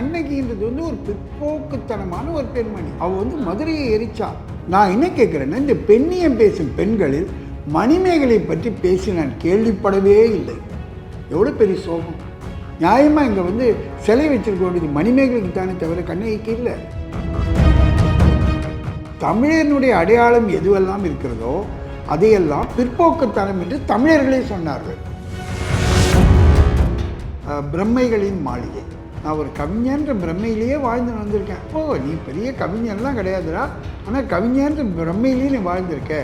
கண்ணகின்றது வந்து ஒரு பிற்போக்குத்தனமான ஒரு பெண்மணி. அவள் வந்து மதுரையை எரிச்சா. நான் என்ன கேட்குறேன்னா இந்த பெண்ணியம் பேசும் பெண்களில் மணிமேகலை பற்றி பேசி நான் கேள்விப்படவே இல்லை. எவ்வளோ பெரிய சோகம். நியாயமாக இங்கே வந்து சிலை வச்சிருக்க வேண்டியது மணிமேகலைக்கு தானே தவிர கண்ணகிக்கு இல்லை. தமிழனுடைய அடையாளம் எதுவெல்லாம் இருக்கிறதோ அதையெல்லாம் பிற்போக்குத்தனம் என்று தமிழர்களே சொன்னார்கள். பிரம்மைகளின் மாளிகை. நான் ஒரு கவிஞன்ற பிரம்மையிலேயே வாழ்ந்து வந்திருக்கேன். ஓ நீ பெரிய கவிஞன்லாம் கிடையாதுடா. ஆனால் கவிஞன்ற பிரம்மையிலேயே நீ வாழ்ந்திருக்க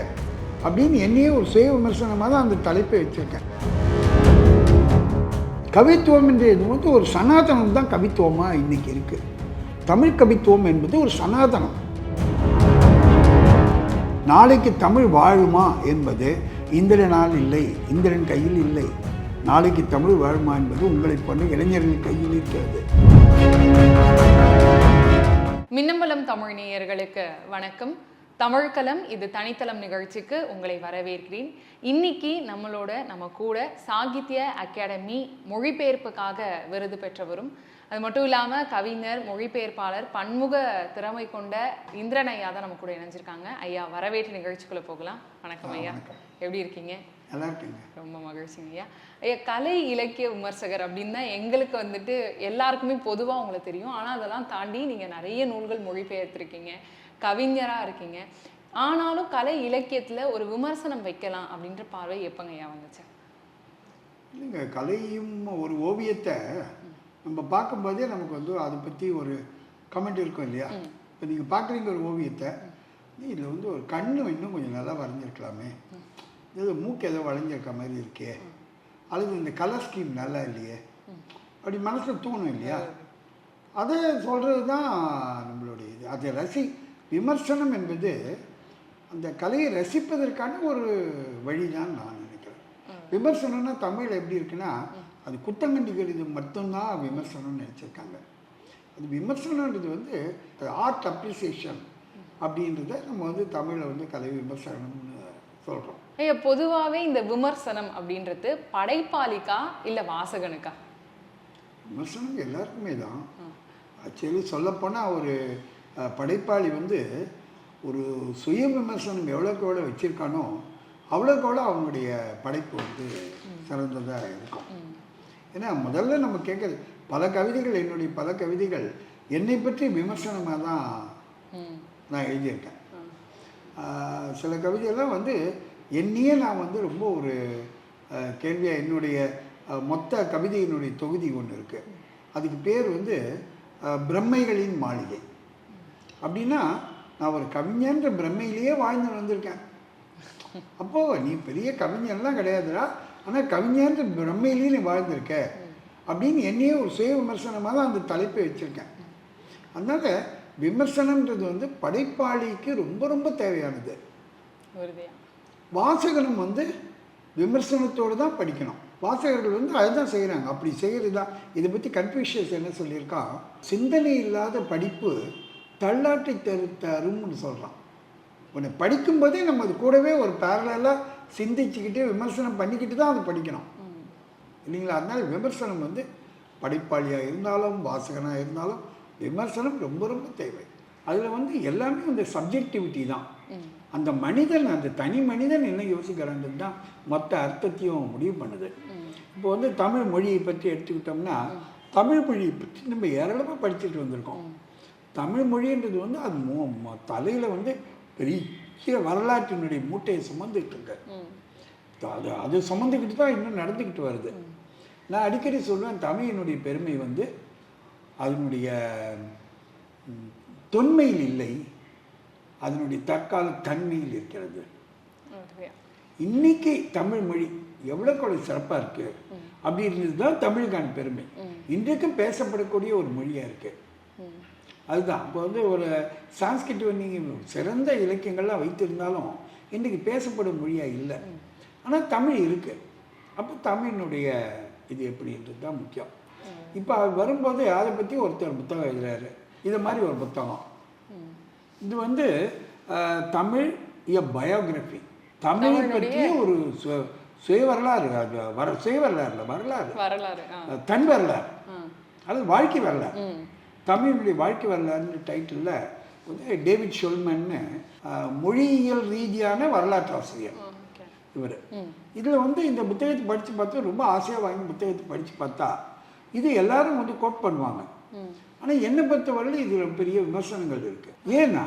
அப்படின்னு என்னையே ஒரு சுய விமர்சனமாக தான் அந்த தலைப்பை வச்சுருக்கேன். கவித்துவம் என்றது வந்து ஒரு சனாதனம் தான் கவித்துவமாக இன்றைக்கி இருக்குது தமிழ் கவித்துவம் என்பது ஒரு சனாதனம். நாளைக்கு தமிழ் வாழுமா என்பது இந்திரனால் இல்லை இந்திரன் கையில் இல்லை. நாளைக்கு தமிழ் வாழுமா என்பது உங்களைப் போன்ற இளைஞர்கள் கையில் இருக்கிறது. மின்னம்பலம் தமிழ் நேயர்களுக்கு வணக்கம். தமிழ்கலம் இது தனித்தளம் நிகழ்ச்சிக்கு உங்களை வரவேற்கிறேன். இன்னைக்கு நம்மளோட நம்ம கூட சாகித்ய அகாடமி மொழிபெயர்ப்புக்காக விருது பெற்றவரும் அது மட்டும் இல்லாம கவிஞர் மொழிபெயர்ப்பாளர் பன்முக திறமை கொண்ட இந்திரன் ஐயா தான் நம்ம கூட இணைஞ்சிருக்காங்க. ஐயா வரவேற்று நிகழ்ச்சிக்குள்ள போகலாம். வணக்கம் ஐயா. எப்படி இருக்கீங்க? நல்லா இருக்குங்க ரொம்ப மகிழ்ச்சிங்க. ஐயா ஐயா கலை இலக்கிய விமர்சகர் அப்படின்னா எங்களுக்கு வந்துட்டு எல்லாருக்குமே பொதுவாக உங்களை தெரியும். ஆனால் அதெல்லாம் தாண்டி நீங்கள் நிறைய நூல்கள் மொழிபெயர்த்திருக்கீங்க. கவிஞராக இருக்கீங்க. ஆனாலும் கலை இலக்கியத்தில் ஒரு விமர்சனம் வைக்கலாம் அப்படின்ற பார்வை எப்பங்க ஐயா வந்துச்சு? இல்லைங்க கலையும் ஒரு ஓவியத்தை நம்ம பார்க்கும்போதே நமக்கு வந்து அதை பற்றி ஒரு கமெண்ட் இருக்கும் இல்லையா? இப்போ நீங்கள் பார்க்குறீங்க ஒரு ஓவியத்தை இதில் வந்து ஒரு கண்ணு இன்னும் கொஞ்சம் நல்லா வரைஞ்சிருக்கலாமே. இது மூக்கு ஏதோ வளைஞ்சிருக்க மாதிரி இருக்கே. அல்லது இந்த கலர் ஸ்கீம் நல்லா இல்லையே. அப்படி மனசில் தோணும் இல்லையா? அதை சொல்கிறது தான் நம்மளுடைய இது. அதை ரசி விமர்சனம் என்பது அந்த கலையை ரசிப்பதற்கான ஒரு வழி தான் நான் நினைக்கிறேன். விமர்சனம்னா தமிழ் எப்படி இருக்குன்னா அது குத்தங்கண்டிக்கிறது மட்டும்தான் விமர்சனம்னு நினச்சிருக்காங்க. அது விமர்சனன்றது வந்து ஆர்ட் அப்ரிசியேஷன் அப்படின்றத நம்ம வந்து தமிழில் வந்து கலை விமர்சனம்னு சொல்கிறோம் ஐயா பொதுவாகவே இந்த விமர்சனம் அப்படின்றது படைப்பாளிக்கா இல்லை வாசகனுக்கா? விமர்சனம் எல்லாருக்குமே தான். ஆக்சுவலி சொல்லப்போனால் ஒரு படைப்பாளி வந்து ஒரு சுய விமர்சனம் எவ்வளோக்கு எவ்வளோ வச்சுருக்கானோ அவ்வளோக்கு எவ்வளோ அவனுடைய படைப்பு வந்து சிறந்ததாக இருக்கும். ஏன்னா முதல்ல நம்ம கேட்குறது பல கவிதைகள் என்னுடைய பல கவிதைகள் என்னை பற்றி விமர்சனமாக தான் நான் எழுதியிருக்கேன். சில கவிதைகள்லாம் வந்து என்னையே நான் வந்து ரொம்ப ஒரு கேள்வியாக என்னுடைய மொத்த கவிதையினுடைய தொகுதி ஒன்று இருக்குது அதுக்கு பேர் வந்து பிரம்மைகளின் மாளிகை. அப்படின்னா நான் ஒரு கவிஞன்ற பிரம்மையிலேயே வாழ்ந்து வந்திருக்கேன். அப்போது நீ பெரிய கவிஞர்லாம் கிடையாதுடா. ஆனால் கவிஞன்ற பிரம்மையிலேயே நீ வாழ்ந்திருக்க. அப்படின்னு என்னையே ஒரு சுய விமர்சனமாக தான் அந்த தலைப்பை வச்சுருக்கேன். அதனால் விமர்சனம்ன்றது வந்து படைப்பாளிக்கு ரொம்ப ரொம்ப தேவையானது. வாசகனும் வந்து விமர்சனத்தோடு தான் படிக்கணும். வாசகர்கள் வந்து அதுதான் செய்கிறாங்க அப்படி செய்கிறது தான் இதை பற்றி கன்ஃபியூஷியஸ் என்ன சொல்லியிருக்கான் சிந்தனை இல்லாத படிப்பு தள்ளாட்டை தரு தரும்னு சொல்கிறான் உன்னை படிக்கும்போதே நம்ம அது கூடவே ஒரு பேரலாக சிந்திச்சுக்கிட்டு விமர்சனம் பண்ணிக்கிட்டு தான் அதை படிக்கணும். இல்லைங்களா? அதனால் விமர்சனம் வந்து படைப்பாளியாக இருந்தாலும் வாசகனாக இருந்தாலும் விமர்சனம் ரொம்ப ரொம்ப தேவை. அதில் வந்து எல்லாமே இந்த சப்ஜெக்டிவிட்டி தான். அந்த மனிதன் அந்த தனி மனிதன் என்ன யோசிக்கிறான்றது தான் மொத்த அர்த்தத்தையும் முடிவு பண்ணுது. இப்போ வந்து தமிழ் மொழியை பற்றி எடுத்துக்கிட்டோம்னா தமிழ் மொழியை பற்றி நம்ம ஏராளமாக படிச்சுட்டு வந்திருக்கோம். தமிழ் மொழின்றது வந்து அது தலையில் வந்து பெரிய வரலாற்றினுடைய மூட்டையை சுமந்துட்டு இருக்கு ம் அது அது சுமந்துக்கிட்டு தான் இன்னும் நடந்துக்கிட்டு வருது. நான் அடிக்கடி சொல்லுவேன் தமிழினுடைய பெருமை வந்து அதனுடைய தொன்மையில் இல்லை அதனுடைய தற்கால தன்மையில் இருக்கிறது. இன்னைக்கு தமிழ் மொழி எவ்வளோக்கு எவ்வளோ சிறப்பாக இருக்குது அப்படின்றது தான் தமிழுக்கான பெருமை. இன்றைக்கும் பேசப்படக்கூடிய ஒரு மொழியாக இருக்குது அதுதான். இப்போ வந்து ஒரு சான்ஸ்கிரிட் நீங்கள் சிறந்த இலக்கியங்கள்லாம் வைத்திருந்தாலும் இன்றைக்கி பேசப்படும் மொழியாக இல்லை. ஆனால் தமிழ் இருக்குது அப்போ தமிழினுடைய இது எப்படின்றது தான் முக்கியம். இப்போ அவர் வரும்போது அதை பற்றி ஒருத்தர் புத்தகம் எழுதுறாரு. இது மாதிரி ஒரு புத்தகம். இது வந்து தமிழ் எ பயோகிராஃபி தமிழை பற்றிய ஒரு சுய வரலாறு அது வர சுய வரலாறு. வரலாறு தன் வரலாறு. அல்லது வாழ்க்கை வரலாறு. ம். தமிழினுடைய வாழ்க்கை வரலாறுன்ற டைட்டிலில் வந்து டேவிட் ஷொல்மன்னு மொழியியல் ரீதியான வரலாற்று ஆசிரியர். இவர். இதில் வந்து இந்த புத்தகத்தை படித்து பார்த்தா ரொம்ப ஆசையாக வாங்கி புத்தகத்தை படித்து பார்த்தா இது எல்லாரும் வந்து கோட் பண்ணுவாங்க. ஆனால் என்னை பொறுத்தவரையில் இதில் பெரிய விமர்சனங்கள் இருக்குது ஏன்னா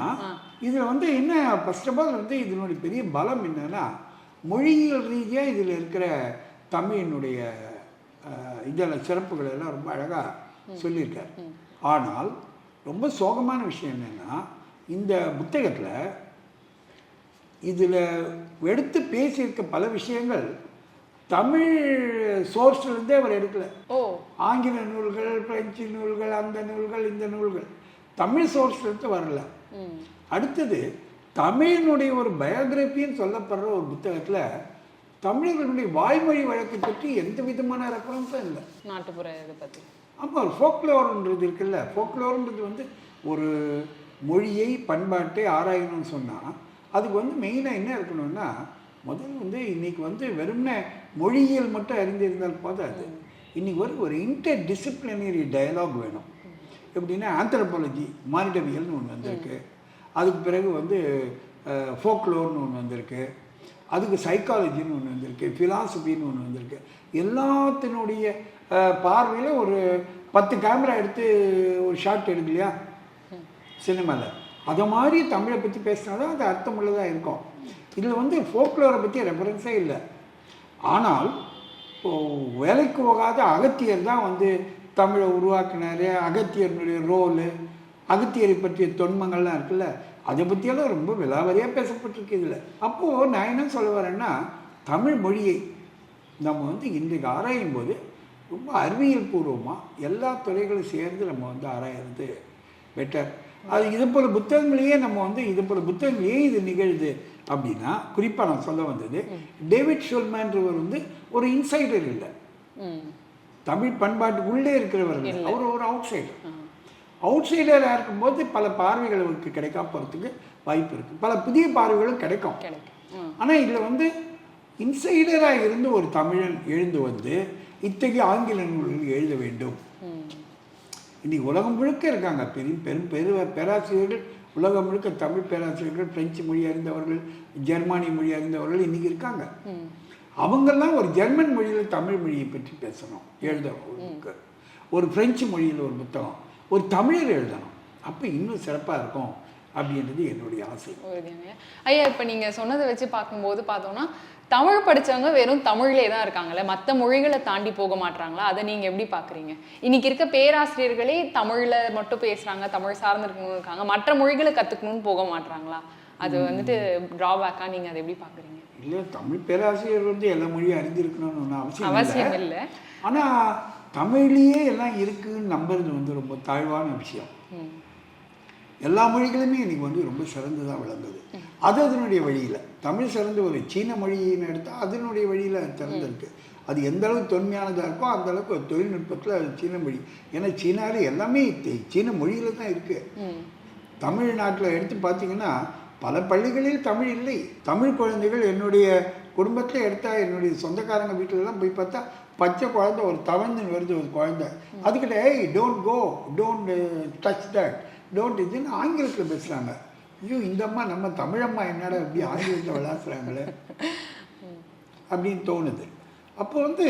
இதில் வந்து என்ன ஃபர்ஸ்ட் ஆஃப் ஆல் வந்து இதனுடைய பெரிய பலம் என்னன்னா மொழியியல் ரீதியாக இதில் இருக்கிற தமிழினுடைய இதில் சிறப்புகள் எல்லாம் ரொம்ப அழகாக சொல்லியிருக்காரு. ஆனால் ரொம்ப சோகமான விஷயம் என்னென்னா இந்த புத்தகத்தில் இதில் எடுத்து பேசியிருக்க பல விஷயங்கள் தமிழ் சோர்ஸ்லேருந்தே அவர் எடுக்கலை. ஆங்கில நூல்கள் பிரெஞ்சு நூல்கள் அந்த நூல்கள் இந்த நூல்கள். தமிழ் சோர்ஸ்லேருந்து வரல. அடுத்தது தமிழினுடைய ஒரு பயோகிராஃபின்னு சொல்லப்படுற ஒரு புத்தகத்தில் தமிழர்களுடைய வாய்மொழி வழக்கை பற்றி எந்த விதமான ரெஃபரன்ஸும் இல்லை. நாட்டுப்புற இதை பற்றி ஆமாம் ஃபோக்லோர்ன்றது இருக்குல்ல. ஃபோக்லோர்ன்றது வந்து ஒரு மொழியை பண்பாட்டை ஆராயணும்னு சொன்னால் அதுக்கு வந்து மெயினாக என்ன இருக்கணும்னா முதல்ல வந்து இன்னைக்கு வந்து வெறும்னே மொழியியல் மட்டும் அறிந்திருந்தால் போதாது. இன்னைக்கு ஒரு ஒரு இன்டர் டிசிப்ளினரி டயலாக் வேணும். எப்படின்னா ஆந்த்ரபாலஜி மானிடவியல்னு ஒன்று வந்திருக்கு. அதுக்கு பிறகு வந்து ஃபோக்லோர்னு ஒன்று வந்திருக்கு. அதுக்கு சைக்காலஜின்னு ஒன்று வந்திருக்கு. ஃபிலாசபின்னு ஒன்று வந்திருக்கு. எல்லாத்தினுடைய பார்வையில் ஒரு பத்து கேமரா எடுத்து ஒரு ஷாட் எடுக்கலையா? சினிமாவில் அதை மாதிரி தமிழை பற்றி பேசினா தான் அது அர்த்தமுள்ளதாக இருக்கும். இதில் வந்து ஃபோக்லோரை பற்றி ரெஃபரன்ஸே இல்லை. ஆனால் வேலைக்கு போகாத அகத்தியர் தான் வந்து தமிழை உருவாக்கினார் அகத்தியருடைய ரோலு அகத்தியரை பற்றிய தொன்மங்கள்லாம் இருக்குல்ல அதை பற்றியெல்லாம் ரொம்ப விலாவரியாக பேசப்பட்டிருக்கு இதில். அப்போது நான் என்ன சொல்ல வரேன்னா தமிழ் மொழியை நம்ம வந்து இன்றைக்கு ஆராயும் போது ரொம்ப அறிவியல் பூர்வமாக எல்லா துறைகளும் சேர்ந்து நம்ம வந்து ஆராயிறது பெட்டர் அது இது போல் புத்தகங்களையே நம்ம வந்து இது போல் புத்தகங்களையே இது நிகழுது அப்படின்னா குறிப்பாக நான் சொல்ல வந்தது டேவிட் ஷோல்மேன்றவர் வந்து ஒரு இன்சைடர் இல்லை. தமிழ் பண்பாட்டுக்கு உள்ளே இருக்கிறவர். அவர் ஒரு அவுட் சைடர் அவுட் சைடராக இருக்கும்போது பல பார்வைகள் அவருக்கு கிடைக்காம போகிறதுக்கு வாய்ப்பு இருக்குது பல புதிய பார்வைகளும் கிடைக்கும். ஆனால் இதில் வந்து இன்சைடராக இருந்து ஒரு தமிழன் எழுந்து வந்து இத்தகைய ஆங்கில நூல்கள் எழுத வேண்டும். ம் இன்னைக்கு உலகம் முழுக்க இருக்காங்க. பெரிய பெரும் பெரு பேராசிரியர்கள் உலகம் முழுக்க தமிழ் பேராசிரியர்கள் பிரெஞ்சு மொழி அறிந்தவர்கள் ஜெர்மானிய மொழி அறிந்தவர்கள் இன்னைக்கு இருக்காங்க. அவங்கெல்லாம் ஒரு ஜெர்மன் மொழியில் தமிழ் மொழியை பற்றி பேசணும் எழுதணும் ஒரு பிரெஞ்சு மொழியில் ஒரு புத்தகம் ஒரு தமிழர் எழுதணும். அப்போ இன்னும் சிறப்பாக இருக்கும் அப்படின்றது என்னுடைய ஆசை. ஐயா இப்போ நீங்கள் சொன்னதை வச்சு பார்க்கும்போது பார்த்தோம்னா தமிழ் படிச்சவங்க வெறும் தமிழ்லே தான் இருக்காங்கல்ல? மற்ற மொழிகளை தாண்டி போக மாட்றாங்களா? அதை நீங்கள் எப்படி பார்க்குறீங்க இன்னைக்கு இருக்க பேராசிரியர்களே தமிழில் மட்டும் பேசுகிறாங்க தமிழ் சார்ந்திருக்கணும் இருக்காங்க. மற்ற மொழிகளை கற்றுக்கணும்னு போக மாட்றாங்களா? அது வந்துட்டு ட்ராபேக்காக நீங்கள் அதை எப்படி பார்க்குறீங்க இல்லை தமிழ் பேராசிரியர் வந்து எல்லா மொழியும் அறிந்திருக்கணும்னு ஒன்றும் அவசியம் அவசியம் இல்லை. ஆனால் தமிழ்லேயே எல்லாம் இருக்குன்னு நம்புறது வந்து ரொம்ப தாழ்வான விஷயம். எல்லா மொழிகளுமே இன்னைக்கு வந்து ரொம்ப சிறந்ததாக விளங்குது. அது அதனுடைய வழியில். தமிழ் சிறந்த ஒரு சீன மொழின்னு எடுத்தால் அதனுடைய வழியில் திறந்திருக்கு. அது எந்த அளவுக்கு தொன்மையானதாக இருக்கோ அந்த அளவுக்கு தொழில்நுட்பத்தில் அது சீன மொழி. ஏன்னா சீனாவில் எல்லாமே சீன மொழியில் தான் இருக்குது தமிழ்நாட்டில் எடுத்து பார்த்தீங்கன்னா பல பள்ளிகளில் தமிழ் இல்லை. தமிழ் குழந்தைகள் என்னுடைய குடும்பத்தில் எடுத்தால் என்னுடைய சொந்தக்காரங்க வீட்டிலலாம் போய் பார்த்தா பச்சை குழந்தை ஒரு தவழ்ந்து வருது ஒரு குழந்தை. அதுக்கிட்ட ஏய் don't go don't touch that don't இதுன்னு ஆங்கிலத்தில் பேசுகிறாங்க ஐயோ இந்த அம்மா நம்ம தமிழம்மா என்னடா இப்படி ஆங்கிலத்தில் விளாசுறாங்களே? அப்படின்னு தோணுது. அப்போ வந்து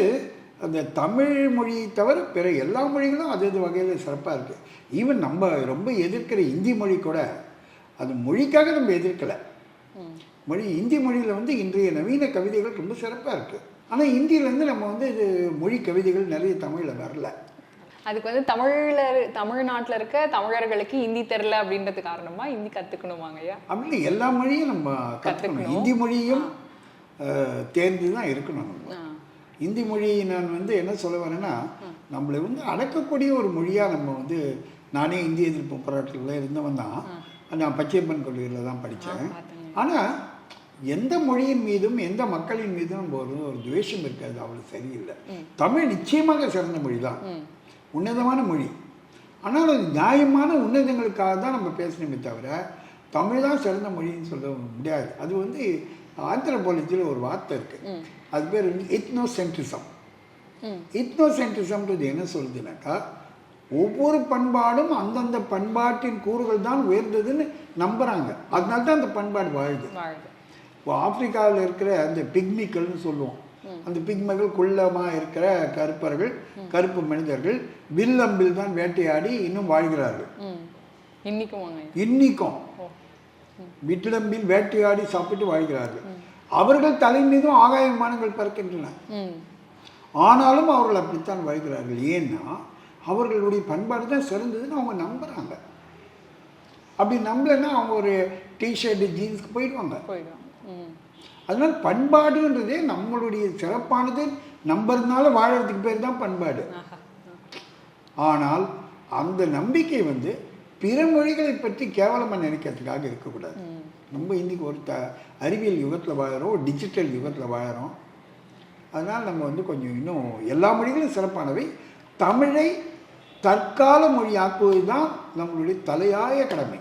அந்த தமிழ் மொழியை தவிர பிற எல்லா மொழிகளும் அது அது வகையில் சிறப்பாக இருக்குது ஈவன் நம்ம ரொம்ப எதிர்க்கிற இந்தி மொழி கூட அது மொழிக்காக நம்ம எதிர்க்கலை. மொழி இந்தி மொழியில் வந்து இன்றைய நவீன கவிதைகள் ரொம்ப சிறப்பாக இருக்குது ஆனால் இந்தியிலேருந்து நம்ம வந்து இது மொழி கவிதைகள் நிறைய தமிழில் வரல. அதுக்கு வந்து தமிழ்ல தமிழ்நாட்டுல இருக்க தமிழர்களுக்கு ஹிந்தி தெரில அப்படின்றது காரணமா ஹிந்தி கத்துக்கணுமாங்க ஐயா? அப்படி எல்லா மொழியும் நம்ம கற்றுக்கணும் கத்துக்கணும். இந்தி மொழியும் தேர்ந்து தான் இருக்கணும் நம்ம. ஆ. இந்தி மொழி நான் வந்து என்ன சொல்ல வரேன்னா நம்மளை வந்து அடக்கக்கூடிய ஒரு மொழியாக நம்ம வந்து நானே இந்திய எதிர்ப்பு போராட்டத்தில் இருந்தவன் தான். நான் பச்சையப்பன் கல்லூரியில் தான் படித்தேன். ஆனால் எந்த மொழியின் மீதும் எந்த மக்களின் மீதும் நம்ம ஒரு ஒரு துவேஷம் இருக்காது. அவ்வளோ சரியில்லை. தமிழ் நிச்சயமாக சிறந்த மொழி தான் உன்னதமான மொழி. ஆனால் அது நியாயமான உன்னதங்களுக்காக தான் நம்ம பேசணுமே தவிர தமிழ் தான் சிறந்த மொழின்னு சொல்ல முடியாது. அது வந்து ஆந்திரபாலஜியில் ஒரு வார்த்தை இருக்குது. அது பேர் வந்து எத்னோசென்ட்ரிசம் ம். இத்னோசென்ட்ரிசம்ன்றது என்ன சொல்லுதுனாக்கா ஒவ்வொரு பண்பாடும் அந்தந்த பண்பாட்டின் கூறுகள் தான் உயர்ந்ததுன்னு நம்புகிறாங்க அதனால தான் அந்த பண்பாடு வாழுது. இப்போ ஆப்பிரிக்காவில் இருக்கிற அந்த பிக்மிக்கள்னு சொல்லுவோம். அந்த பிக்மிகள் குள்ளமாக இருக்கிற கருப்பர்கள் கருப்பு மனிதர்கள் வில்லம்பில் தான் வேட்டையாடி இன்னும் வாழ்கிறார்கள். இன்னைக்கும் விட்டிலம்பில் வேட்டையாடி சாப்பிட்டு வாழ்கிறார்கள். அவர்கள் தலை மீதும் ஆகாய விமானங்கள் பறக்கின்றன. ஆனாலும் அவர்கள் அப்படித்தான் வாழ்கிறார்கள். ஏன்னா அவர்களுடைய பண்பாடு தான் சிறந்ததுன்னு அவங்க நம்புகிறாங்க அப்படி நம்பலைன்னா அவங்க ஒரு டிஷர்ட்டு ஜீன்ஸ்க்கு போயிடுவாங்க. போயிடும் ம். அதனால் பண்பாடுன்றதே நம்மளுடைய சிறப்பானது. நம்புறதுனால வாழறதுக்கு பேர் தான் பண்பாடு. ஆனால் அந்த நம்பிக்கை வந்து பிற மொழிகளை பற்றி கேவலமாக நினைக்கிறதுக்காக இருக்கக்கூடாது. நம்ம இன்னைக்கு ஒரு த அறிவியல் யுகத்தில் வாழறோம் டிஜிட்டல் யுகத்தில் வாழறோம். அதனால் நம்ம வந்து கொஞ்சம் இன்னும் எல்லா மொழிகளும் சிறப்பானவை. தமிழை தற்கால மொழியாக்குவது தான் நம்மளுடைய தலையாய கடமை.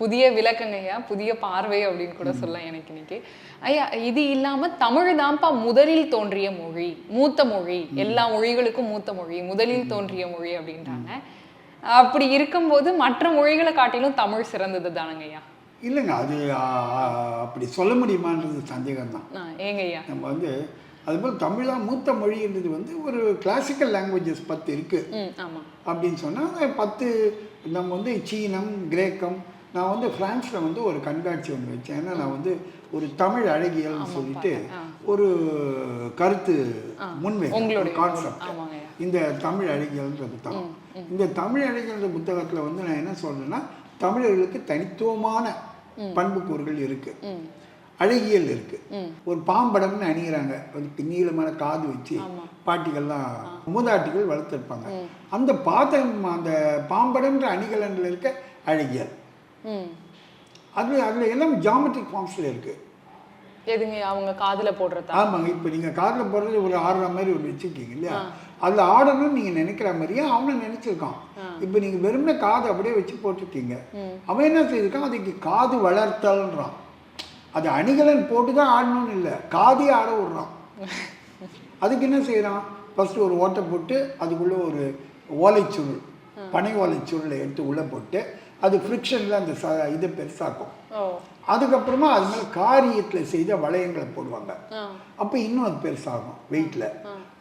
புதிய விளக்கங்க ஐயா புதிய பார்வை அப்படின்னு கூட சொல்லலாம் எனக்கு இன்னைக்கு. ஐயா இது இல்லாம தமிழ் தான்ப்பா முதலில் தோன்றிய மொழி மூத்த மொழி எல்லா மொழிகளுக்கும் மூத்த மொழி முதலில் தோன்றிய மொழி அப்படின்றாங்க. அப்படி இருக்கும்போது மற்ற மொழிகளை காட்டிலும் தமிழ் சிறந்தது தானங்க ஐயா இல்லைங்க அது அப்படி சொல்ல முடியுமான்றது சந்தேகம்தான். ஆ, ஏங்க ஐயா நம்ம வந்து அதுபோல் தமிழா மூத்த மொழின்றது வந்து ஒரு கிளாசிக்கல் லாங்குவேஜஸ் பத்து இருக்குது அப்படின்னு சொன்னால் பத்து நம்ம வந்து சீனம் கிரேக்கம் நான் வந்து ஃப்ரான்ஸில் வந்து ஒரு கண்காட்சி ஒன்று வச்சேன். ஏன்னா நான் வந்து ஒரு தமிழ் அழகியல்னு சொல்லிட்டு. ஒரு கருத்து உங்களுடைய முன்வை கான்செப்ட் இந்த தமிழ் அழகியல்ன்ற புத்தகம் இந்த தமிழ் அழகியல்ன்ற புத்தகத்தில் வந்து நான் என்ன சொல்றேன்னா தமிழர்களுக்கு தனித்துவமான பண்புக்கூறுகள் இருக்கு. ம். அழகியல் இருக்கு. ம். ஒரு பாம்படம்னு அணிகிறாங்க வந்து நீளமான காது வச்சு. பாட்டிகள்லாம் மூதாட்டிகள் வளர்த்துருப்பாங்க. அந்த பாதம் அந்த பாம்படம்ன்ற அணிகலன்கள் இருக்க அழகியல். ம். அது அதில் எல்லாம் ஜாமெட்ரிக் ஃபார்ம்ஸில் இருக்கு. எதுங்க அவங்க காதுல போடுறதா? ஆமாங்க இப்போ நீங்கள் காதில் போடுறது ஒரு ஆடுற மாதிரி ஒரு வச்சுருக்கீங்க இல்லையா? அதில் ஆடணும்னு நீங்கள் நினைக்கிற மாதிரியே அவனும் நினச்சிருக்கான். இப்போ நீங்கள் வெறுமனே காது அப்படியே வச்சு போட்டுட்டீங்க. அவன் என்ன செய்திருக்கான்? அதுக்கு காது வளர்த்தல்ன்றான். அது அணிகலன் போட்டு தான் ஆடணும்னு இல்லை காதே ஆட விடுறான். அதுக்கு என்ன செய்கிறான் ஃபர்ஸ்ட் ஒரு ஓட்டை போட்டு அதுக்குள்ளே ஒரு ஓலைச்சுருள் பனை ஓலைச்சுருளை எடுத்து உள்ளே போட்டு அது ஃப்ரிக்ஷனில் அந்த ச இதை பெருசாக்கும். அதுக்கப்புறமா அது மேலே காரியத்தில் செய்த வளையங்களை போடுவாங்க. அப்போ இன்னும் அது பெருசாகும் வெயிட்டில்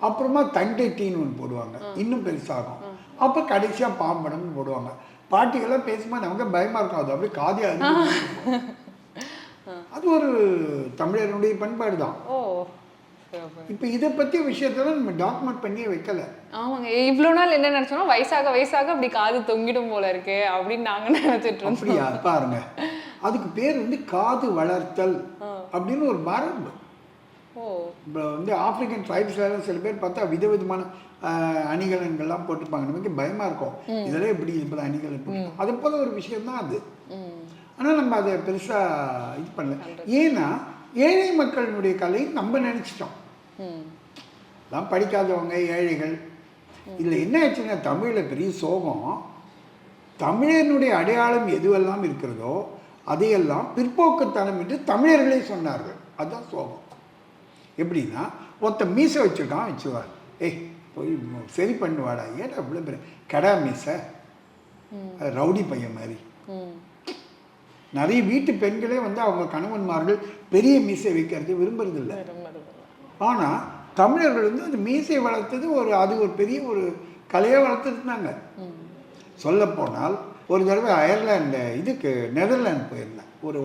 அப்புறமா தண்டட்டின்னு ஒன்று போடுவாங்க இன்னும் பெருசாகும். அப்போ கடைசியாக பாம்படம்னு போடுவாங்க. பாட்டிகள்லாம் பேசும்போது நமக்கு பயமாக இருக்கும் அது அப்படியே காதியாக அது ஒரு தமிழருடைய பண்பாடு தான். இப்போ இதை பற்றி விஷயத்தெல்லாம் நம்ம டாக்குமெண்ட் பண்ணியே வைக்கல. ஆமாங்க. இவ்வளவு நாள் என்ன நினைச்சோம் வயசாக வயசாக அப்படி காது தொங்கிடும் போல இருக்கு அப்படின்னு நாங்க நினைச்சிட்டு இருந்தோம். அப்படியா? பாருங்க. அதுக்கு பேர் வந்து காது வளர்த்தல் அப்படின்னு ஒரு மரபு. இப்போ வந்து ஆப்பிரிக்கன் ட்ரைப்ஸ்லாம் சில பேர் பார்த்தா விதவிதமான அணிகலன்கள்லாம் போட்டுப்பாங்க நமக்கு பயமா இருக்கும். இதெல்லாம் எப்படி இப்படி அணிகலன் அது போல ஒரு விஷயம் தான் அது ஆனால் நம்ம அதை பெருசா இது பண்ணல. ஏன்னா ஏழை மக்களினுடைய கலையை நம்ம நினைச்சிட்டோம். ம். தான் படிக்காதவங்க ஏழைகள். இதில் என்ன ஆச்சுன்னா தமிழில் பெரிய சோகம். தமிழனுடைய அடையாளம் எதுவெல்லாம் இருக்கிறதோ அதையெல்லாம் பிற்போக்குத்தனம் என்று தமிழர்களே சொன்னார்கள். அதுதான் சோகம். எப்படின்னா ஒருத்த மீசை வச்சுருக்கான் வச்சுவார் ஏய் போய் சரி பண்ணுவாடா. ஏடா இவ்வளோ பெரிய கடா மீசை? ரவுடி பையன் மாதிரி. நிறைய வீட்டு பெண்களே வந்து அவங்க கணவன்மார்கள் பெரிய மீசை வைக்கிறது விரும்புறதில்லை. ஆனால் தமிழர்கள் வந்து அந்த மீசை வளர்த்தது ஒரு அது ஒரு பெரிய ஒரு கலையாக வளர்த்துருந்தாங்க. சொல்லப்போனால் ஒரு தடவை அயர்லாண்டு இதுக்கு நெதர்லாந்து போயிருந்தேன். ஒரு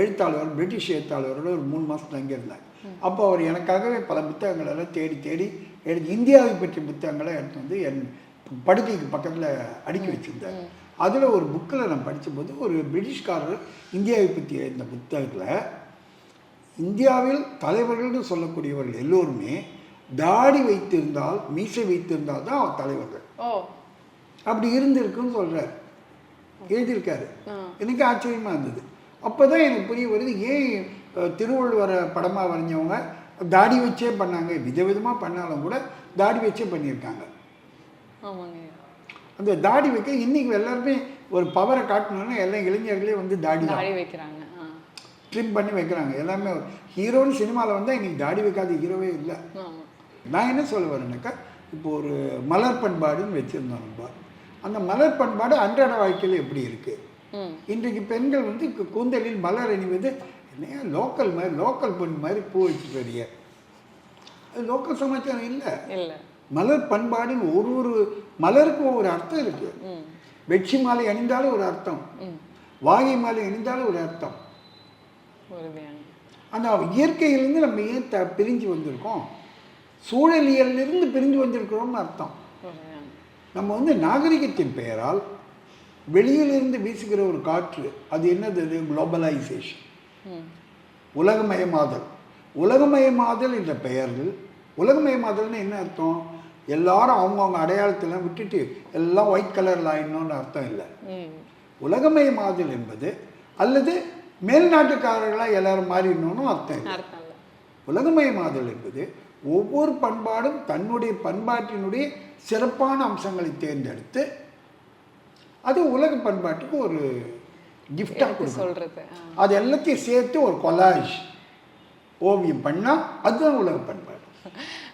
எழுத்தாளர் பிரிட்டிஷ் எழுத்தாளரோட ஒரு மூணு மாதம் தங்கியிருந்தேன். அப்போ அவர் எனக்காகவே பல புத்தகங்கள் எல்லாம் தேடி தேடி எடுத்து இந்தியாவை பற்றிய புத்தகங்களை எடுத்து வந்து என் படுக்கைக்கு பக்கத்தில் அடுக்கி வச்சிருந்தார். அதில் ஒரு புக்கில் நான் படித்தபோது ஒரு பிரிட்டிஷ்காரர் இந்தியாவை பற்றி இந்த புத்தகத்தில் இந்தியாவில் தலைவர்கள்னு சொல்லக்கூடியவர்கள் எல்லோருமே தாடி வைத்திருந்தால் மீசை வைத்திருந்தால் தான் அவர் தலைவர்கள். அப்படி இருந்திருக்குன்னு சொல்றாரு. எழுதியிருக்காரு. எனக்கு ஆச்சரியமா இருந்தது. அப்பதான் எனக்கு புரிய வருது ஏன் திருவள்ளுவரை படமா வரைஞ்சவங்க தாடி வச்சே பண்ணாங்க? விதவிதமா பண்ணாலும் கூட தாடி வச்சே பண்ணியிருக்காங்க. ஆமாங்க. அந்த தாடி வைக்க இன்னைக்கு எல்லாருமே ஒரு பவரை காட்டணும்னா எல்லா இளைஞர்களே வந்து தாடி தான். தாடி வைக்கிறாங்க. ட்ரிம் பண்ணி வைக்கிறாங்க. எல்லாமே ஹீரோன்னு சினிமாவில் வந்தால் இன்னைக்கு தாடி வைக்காத ஹீரோவே இல்லை. நான் என்ன சொல்ல வரேன்னாக்கா இப்போ ஒரு மலர் பண்பாடுன்னு வச்சுருந்தோம் அந்த மலர் பண்பாடு அன்றாட வாழ்க்கையில் எப்படி இருக்குது இன்றைக்கு பெண்கள் வந்து கூந்தலில் மலர் அணிவது என்னையா லோக்கல் மாதிரி லோக்கல் பொண்ணு மாதிரி பூ வச்சுட்டு வரிய அது லோக்கல் சமாச்சாரம் இல்லை. மலர் பண்பாடின் ஒரு ஒரு மலருக்கும் ஒரு அர்த்தம் இருக்குது வெட்சி மாலை அணிந்தாலும் ஒரு அர்த்தம். வாகை மாலை அணிந்தாலும் ஒரு அர்த்தம். அந்த இயற்கையிலிருந்து நம்ம ஏன் த பிரிஞ்சு வந்திருக்கோம். சூழலியலிருந்து பிரிஞ்சு வந்திருக்கிறோம்னு அர்த்தம். நம்ம வந்து நாகரிகத்தின் பெயரால் வெளியிலிருந்து வீசுகிற ஒரு காற்று அது என்னது? அது குளோபலைசேஷன் உலகமயமாதல். உலகமயமாதல் என்ற பெயரில் உலகமயமாதல்னு என்ன அர்த்தம்? எல்லாரும் அவங்கவுங்க அடையாளத்தெல்லாம் விட்டுட்டு எல்லாம் ஒயிட் கலரில் ஆயிடணும்னு அர்த்தம் இல்லை. உலகமயமாதல் என்பது அல்லது மேல்நாட்டுக்காரர்களாக எல்லாரும் மாறிடணும்னு அர்த்தம் உலகமயமாதல் என்பது ஒவ்வொரு பண்பாடும் தன்னுடைய பண்பாட்டினுடைய சிறப்பான அம்சங்களை தேர்ந்தெடுத்து அது உலக பண்பாட்டுக்கு ஒரு கிஃப்டாக ஆ. அது எல்லாத்தையும் சேர்த்து ஒரு கொலாஜ் ஓவியம் பண்ணால் அதுதான் உலக பண்பாடு.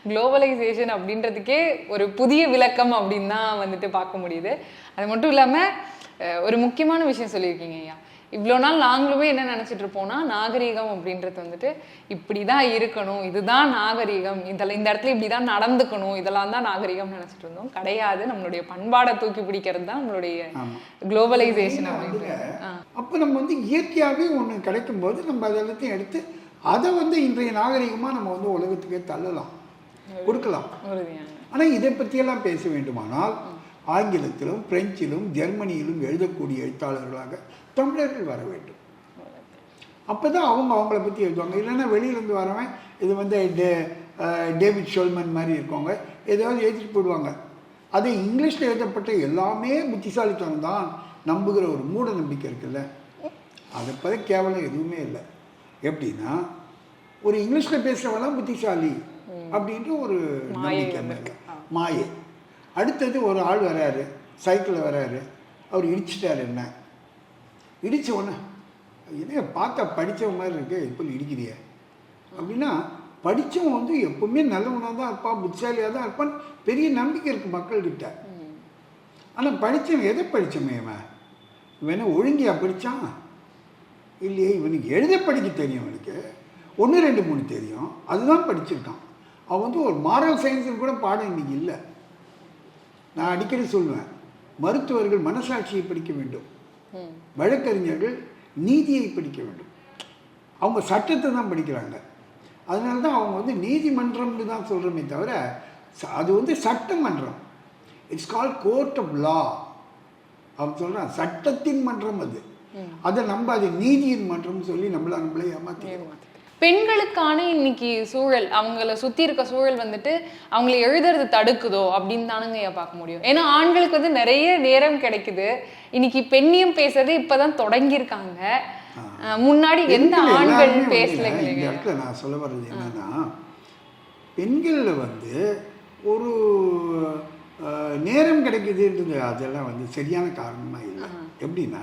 குளோபலைசேஷன் அப்படின்றதுக்கே ஒரு புதிய விளக்கம் அப்படின்னு தான் வந்துட்டு பார்க்க முடியுது. அது மட்டும் இல்லாமல் ஒரு முக்கியமான விஷயம் சொல்லியிருக்கீங்க ஐயா. இவ்வளோ நாள் நாங்களுமே என்ன நினச்சிட்டு இருப்போம்னா நாகரீகம் அப்படின்றது வந்துட்டு இப்படி தான் இருக்கணும் இதுதான் நாகரீகம் இதெல்லாம் இந்த இடத்துல இப்படி தான் நடந்துக்கணும் இதெல்லாம் தான் நாகரீகம் நினச்சிட்டு இருந்தோம். கிடையாது நம்மளுடைய பண்பாடை தூக்கி பிடிக்கிறது தான் நம்மளுடைய. குளோபலைசேஷன் அப்படின்றது அப்போ நம்ம வந்து இயற்கையாகவே ஒன்று கிடைக்கும்போது நம்ம அது எல்லாத்தையும் எடுத்து அதை வந்து இன்றைய நாகரிகமாக நம்ம வந்து உலகத்துக்கே தள்ளலாம். கொடுக்கலாம். ஆனால் இதை பற்றியெல்லாம் பேச வேண்டுமானால் ஆங்கிலத்திலும் பிரெஞ்சிலும் ஜெர்மனியிலும் எழுதக்கூடிய எழுத்தாளர்களாக தமிழர்கள் வர வேண்டும். அப்போ தான் அவங்க அவங்கள பற்றி எழுதுவாங்க. இல்லைன்னா வெளியிலேருந்து வரவன் இது வந்து டே டேவிட் ஷோல்மன் மாதிரி இருக்கவங்க ஏதாவது எழுதிட்டு போயிடுவாங்க. அது இங்கிலீஷில் எழுதப்பட்ட எல்லாமே புத்திசாலித்தனம் தான் நம்புகிற ஒரு மூட நம்பிக்கை இருக்குல்ல? அதை பற்றி கேவலம் எதுவுமே இல்லை. எப்படின்னா ஒரு இங்கிலீஷில் பேசுகிறவெல்லாம் புத்திசாலி அப்படின்ற ஒரு நம்பிக்கை. மாயை. அடுத்தது ஒரு ஆள் வராரு சைக்கிளில் வராரு. அவர் இடிச்சிட்டார் என்ன? இடித்த உடனே என்ன பார்த்தா படித்தவன் மாதிரி இருக்கு இப்போ இடிக்கிறிய. அப்படின்னா படித்தவன் வந்து எப்பவுமே நல்லவனாக தான் இருப்பான் புத்திசாலியாக தான் இருப்பான் பெரிய நம்பிக்கை இருக்குது மக்கள்கிட்ட. ஆனால் படித்தவன் எதை படித்தவன் இவன்? இவன் ஒழுங்கியா படித்தான் இல்லையே இவனுக்கு எழுத படிக்க தெரியும் இவனுக்கு. ஒன்று ரெண்டு மூணு தெரியும். அதுதான் படிச்சிருக்கான். அவன் வந்து ஒரு மாரல் சயின்ஸுக்கு கூட பாடம் இன்றைக்கி இல்லை. நான் அடிக்கடி சொல்லுவேன் மருத்துவர்கள் மனசாட்சியை படிக்க வேண்டும். வழக்கறிஞர்கள் நீதியை படிக்க வேண்டும். அவங்க சட்டத்தை தான் படிக்கிறாங்க. அதனால தான் அவங்க வந்து நீதிமன்றம்னு தான் சொல்கிறோமே தவிர அது வந்து சட்டமன்றம். It's call court of law அவன் சொல்கிறான் சட்டத்தின் மன்றம் அது. அதை நம்ம அது நீதியின் மன்றம்னு சொல்லி நம்மள நம்மளே ஏமாற்றி பெண்களுக்கான இன்னைக்கு சூழல் அவங்கள சுத்தி இருக்க சூழல் வந்துட்டு அவங்களை எழுதுறது தடுக்குதோ அப்படின்னு தானுங்க பார்க்க முடியும். ஏன்னா ஆண்களுக்கு வந்து நிறைய நேரம் கிடைக்குது. இன்னைக்கு பெண்ணியம் பேசுறது இப்பதான் தொடங்கியிருக்காங்க. முன்னாடி எந்த பெண்கள் ஆண்கள் பேசலைங்க இந்த இடத்துல நான் சொல்ல வர்றது என்னன்னா பெண்களில் வந்து ஒரு நேரம் கிடைக்குதுன்றது அதெல்லாம் வந்து சரியான காரணமாக இல்லை. எப்படின்னா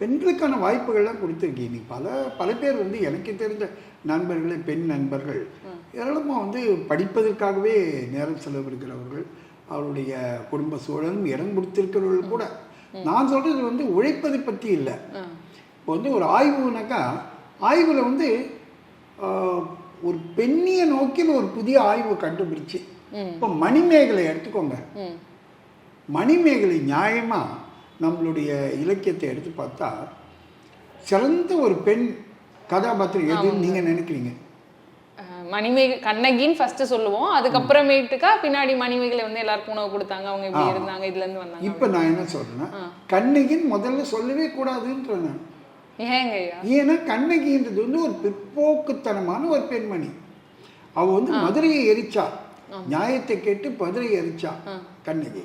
பெண்களுக்கான வாய்ப்புகள்லாம் கொடுத்துருக்கு இன்னைக்கு பல பல பேர் வந்து எனக்கு தெரிந்த நண்பர்கள் பெண் நண்பர்கள். ஏராளமாக வந்து படிப்பதற்காகவே நேரம் செலவிடுகிறவர்கள் அவருடைய குடும்ப சூழலும் இடம் கொடுத்திருக்கிறவர்கள் கூட. நான் சொல்றது வந்து உழைப்பதை பற்றி இல்லை. இப்போ வந்து ஒரு ஆய்வுனாக்கா ஆய்வில் வந்து ஒரு பெண்ணிய நோக்கில் ஒரு புதிய ஆய்வு கண்டுபிடிச்சு. இப்போ மணிமேகலை எடுத்துக்கோங்க. மணிமேகலை நியாயமாக நம்மளுடைய இலக்கியத்தை எடுத்து பார்த்தா சிறந்த ஒரு பெண் கதாபாத்திரம் எதுன்னு நீங்கள் நினைக்கிறீங்க? அஹ் மணிமேக கண்ணகின்னு ஃபர்ஸ்ட் சொல்லுவோம். அதுக்கப்புறமேட்டுக்கா பின்னாடி மணிமேகலை வந்து எல்லாருக்கும் உணவு கொடுத்தாங்க. அவங்க இப்படி. இருந்தாங்க இதுல இருந்து வந்தாங்க. இப்போ நான் என்ன சொல்றேன்னா கண்ணகின்னு முதல்ல சொல்லவே கூடாதுன்ற நான். ஏங்க ஏன்னா கண்ணகின்றது வந்து ஒரு பிற்போக்குத்தனமான ஒரு பெண்மணி. அவ வந்து மதுரையை எரிச்சா. நியாயத்தை கேட்டு மதுரையை எரிச்சா கண்ணகி.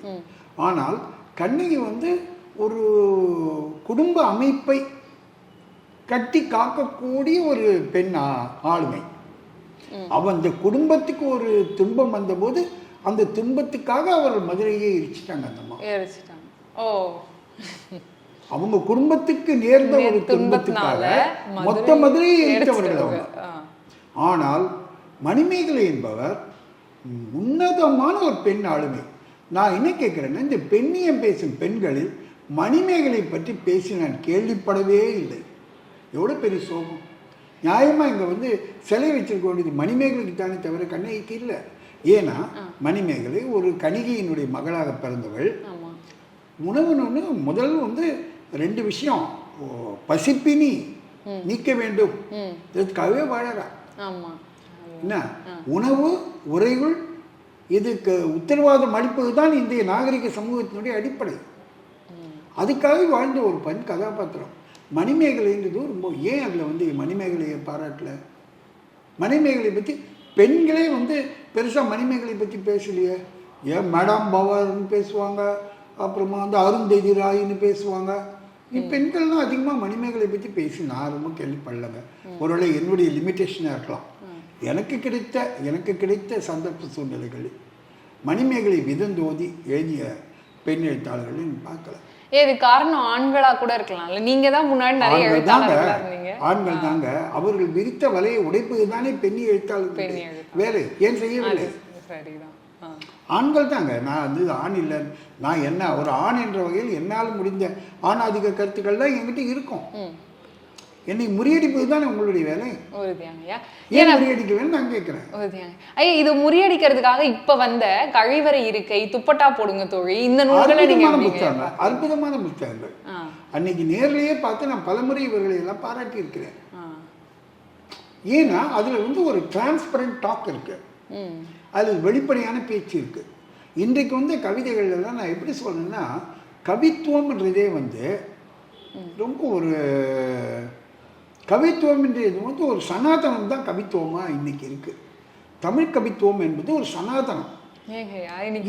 ஆனால் கண்ணகி வந்து ஒரு குடும்ப அமைப்பை கட்டி காக்கக்கூடிய ஒரு பெண் ஆளுமை. அவ அந்த குடும்பத்துக்கு ஒரு துன்பம் வந்தபோது அந்த துன்பத்துக்காக அவர் மதுரையை எரிச்சிட்டாங்க அந்த அம்மா. அவங்க குடும்பத்துக்கு நேர்ந்த ஒரு துன்பத்துக்காக மொத்த மதுரையை எரித்தவர்கள் அவங்க. ஆனால் மணிமேகலை என்பவர் உன்னதமான ஒரு பெண் ஆளுமை. நான் என்ன கேட்குறேன்னா இந்த பெண்ணியம் பேசும் பெண்களில் மணிமேகலை பற்றி பேசி நான் கேள்விப்படவே இல்லை. எவ்வளோ பெரிய சோகம். நியாயமாக இங்கே வந்து சிலை வச்சிருக்க வேண்டியது மணிமேகலைக்கு தானே தவிர கண்ணகிக்கு இல்லை. ஏன்னா மணிமேகலை ஒரு கணிகையினுடைய மகளாக பிறந்தவள். உணவுன்னு முதல் வந்து ரெண்டு விஷயம். பசிப்பினி நீக்க வேண்டும். இதற்காகவே வாழறா. என்ன? உணவு உறைகள் இதுக்கு உத்தரவாதம் அளிப்பது தான் இந்திய நாகரிக சமூகத்தினுடைய அடிப்படை. அதுக்காக வாழ்ந்த ஒரு பெண் கதாபாத்திரம். மணிமேகலைன்றது ரொம்ப ஏன் அதில் வந்து மணிமேகலையை பாராட்டல? மணிமேகலை பற்றி பெண்களே வந்து பெருசாக மணிமேகலை பற்றி பேசலையே. ஏன் மேடம் பவர்னு பேசுவாங்க அப்புறமா வந்து அருந்ததி ராயின்னு பேசுவாங்க. பெண்கள்லாம் அதிகமாக மணிமேகலை பற்றி பேசி நான் ரொம்ப கேள்விப்படலைங்க. ஒருவேளை என்னுடைய லிமிட்டேஷனாக இருக்கலாம். எனக்கு கிடைத்த எனக்கு கிடைத்த சந்தர்ப்ப சூழ்நிலைகளில் மணிமேகலை விதந்தோதி எழுதிய பெண் எழுத்தாளர்களை நான் பார்க்கல இது காரணம் ஆண்களா கூட இருக்கலாம்ல. நீங்க தான் முன்னாடி நிறைய எழுத்தாளர்களா இருந்தீங்க. ஆண்கள் தாங்க. அவர்கள் விரித்த வலையை உடைப்பது தானே பெண்ணி எழுத்தாளர் வேலை. ஏன் செய்யவில்லை? சரிதான். ஆண்கள் தாங்க. நான் வந்து ஆண் இல்லை. நான் என்ன ஒரு ஆண் என்ற வகையில் என்னால் முடிந்த ஆணாதிக்க கருத்துக்கள் தான் என்கிட்ட இருக்கும். என்னை முறியடிப்பது தானே உங்களுடைய வேலை? உறுதியாங்கய்யா ஏன் முறியடிக்கலன்னு நான் கேட்குறேன். உறுதியாங்க. ஐயா இது முறியடிக்கிறதுக்காக இப்ப வந்த கழிவறை இருக்கை துப்பட்டா போடுங்க தோழி இந்த நூல்களை நீங்க அற்புதமான எப்படிங்க புத்தகங்கள் அற்புதமான புத்தகங்கள். அன்னைக்கு நேர்லயே பார்த்து நான் பலமுறை இவர்களை எல்லாம் பாராட்டி இருக்கிறேன் ஏன்னா அதில் வந்து ஒரு டிரான்ஸ்பரண்ட் டாக் இருக்கு. அதில் வெளிப்படையான பேச்சு இருக்கு. இன்றைக்கு வந்து கவிதைகள் எல்லாம் நான் எப்படி சொல்றேன்னா கவித்துவம்ன்றதே வந்து ரொம்ப ஒரு கவித்துவம்ன்றது வந்து ஒரு சனாதனம் தான் கவித்துவமாக இன்னைக்கு இருக்கு. தமிழ் கவித்துவம் என்பது ஒரு சனாதனம்.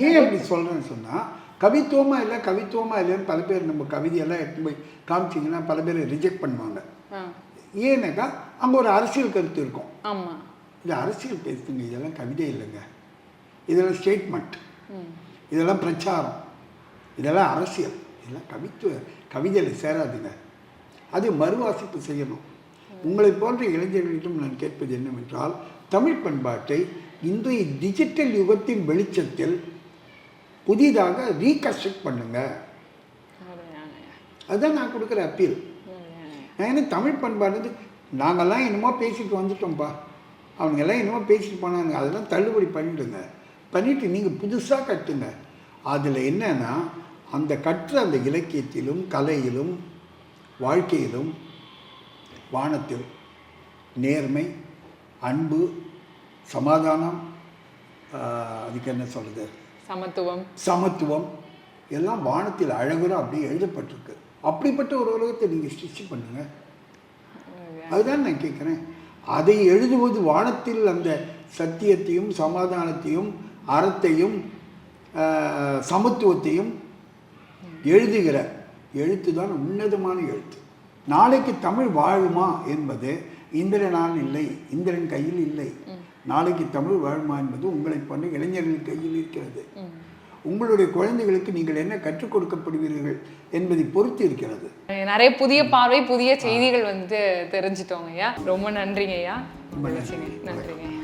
ஏன் அப்படி சொல்கிறேன்னு சொன்னால் கவித்துவமா இல்லை கவித்துவமா இல்லைன்னு பல பேர் நம்ம கவிதையெல்லாம் எடுத்து போய் காமிச்சிங்கன்னா பல பேர் ரிஜெக்ட் பண்ணுவாங்க. ஏன்னாக்கா அங்கே ஒரு அரசியல் கருத்து இருக்கும். இது அரசியல் பேசுங்க இதெல்லாம் கவிதை இல்லைங்க. இதெல்லாம் ஸ்டேட்மெண்ட் இதெல்லாம் பிரச்சாரம். இதெல்லாம் அரசியல். இதெல்லாம் கவித்துவ கவிதையில் சேராதுங்க. அது மறுவாசிப்பு செய்யணும். உங்களை போன்ற இளைஞர்களிடம் நான் கேட்பது என்னவென்றால் தமிழ் பண்பாட்டை இன்றைய டிஜிட்டல் யுகத்தின் வெளிச்சத்தில் புதிதாக ரீகன்ஸ்ட்ரக்ட் பண்ணுங்க. உறுதியாங்கய்யா அதுதான் நான் கொடுக்குற அப்பீல் என்ன தமிழ் பண்பாடு வந்து நாங்கள்லாம் என்னமோ பேசிட்டு வந்துட்டோம்ப்பா அவங்க எல்லாம் என்னமோ பேசிட்டு போனாங்க அதெல்லாம் தள்ளுபடி பண்ணிடுங்க. பண்ணிவிட்டு நீங்கள் புதுசாக கட்டுங்க. அதில் என்னன்னா அந்த கற்ற அந்த இலக்கியத்திலும் கலையிலும் வாழ்க்கையிலும் வானத்தில் நேர்மை அன்பு சமாதானம் அதுக்கு என்ன சொல்கிறது சமத்துவம். சமத்துவம். எல்லாம் வானத்தில் அழகுற அப்படியே எழுதப்பட்டிருக்கு. அப்படிப்பட்ட ஒரு உலகத்தை நீங்கள் ஸ்டிச் பண்ணுங்க. அதுதான் நான் கேட்குறேன் அதை எழுதுவது வானத்தில் அந்த சத்தியத்தையும் சமாதானத்தையும் அறத்தையும் சமத்துவத்தையும் எழுதுகிற எழுத்து தான் உன்னதமான எழுத்து. நாளைக்கு தமிழ் வாழுமா என்பது இந்திரனால் இல்லை இந்திரன் கையில் இல்லை. நாளைக்கு தமிழ் வாழுமா என்பது உங்களை போன்ற இளைஞர்கள் கையில் இருக்கிறது. உங்களுடைய குழந்தைகளுக்கு நீங்கள் என்ன கற்றுக் கொடுக்கப்படுவீர்கள் என்பதை பொறுத்து இருக்கிறது. நிறைய புதிய பார்வை புதிய செய்திகள் வந்துட்டு தெரிஞ்சிட்டோங்க ஐயா. ரொம்ப நன்றிங்க ஐயா. நன்றிங்க.